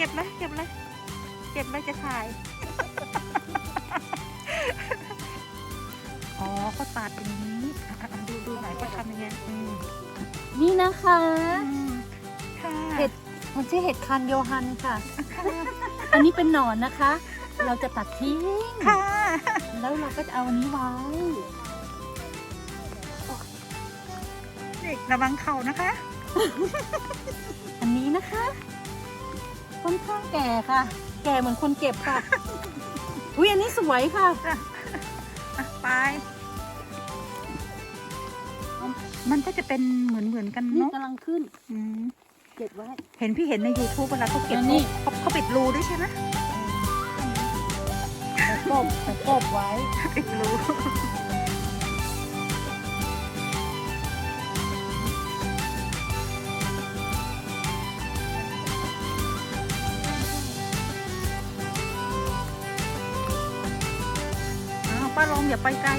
ร็จแล้วจะถ่าย อ๋อเขาตัดอย่างนี้อะอะอะดูดูหน่อยเขาทำยังไงอืมนี่นะคะอืมค่ะเห็ดมันชื่อเห็ดคันโยฮันค่ะ อันนี้เป็นหนอนนะคะ เราจะตัดทิ้ง ค่ะแล้วเราก็จะเอาอันนี้ไว้ เด็กระวังเข่านะคะ อันนี้นะคะ ค่อนข้างแก่ค่ะ แก่เหมือนคนเก็บค่ะ อุ้ยอันนี้สวยค่ะอะไปมันก็จะเป็นเหมือนเหมือนๆกันนี่เนาะกำลังขึ้น อืมเก็บไว้ เห็นพี่เห็นใน YouTube เวลาเขาเก็บแล้วนี่เขาเขาปิดรูด้วยใช่ไหมแต่กบแต่กบไว้ ปิดรู ป้าลองอย่าไปไกล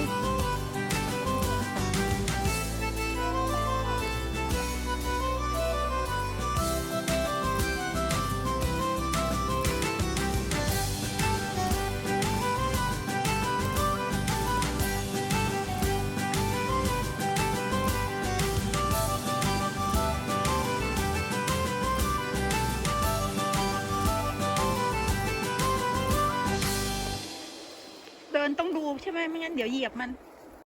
เดินต้องดูใช่ไหมไม่งั้นเดี๋ยวเหยียบมัน